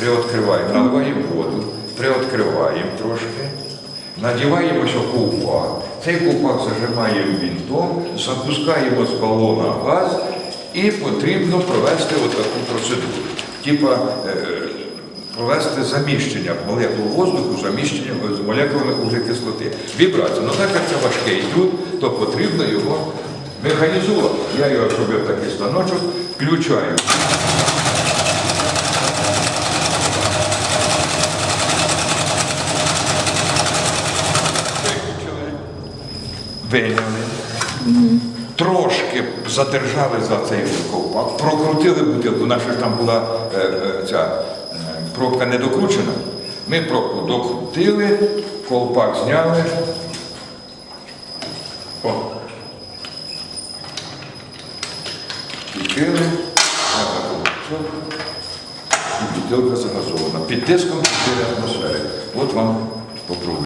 приоткриваємо, наливаємо воду, приоткриваємо трошки, надіваємо ковпак. Цей ковпак зажимаємо вінтом, запускаємо з балона газ і потрібно провести отаку процедуру. Типа е, провести заміщення молекул воздуху, заміщення з молекулами вуглекислоти. Вібрація. Ну так як це важкий тюб, то потрібно його механізувати. Я його зробив такий станочок, включаю. Виняли. Трошки задержали за цей ковпак, прокрутили бутилку, наша ж там була е, е, ця е, пробка не докручена. Ми пробку докрутили, ковпак зняли. О. Таку і бутилка загазована. Під тиском 4 атмосфери. От вам попробуйте.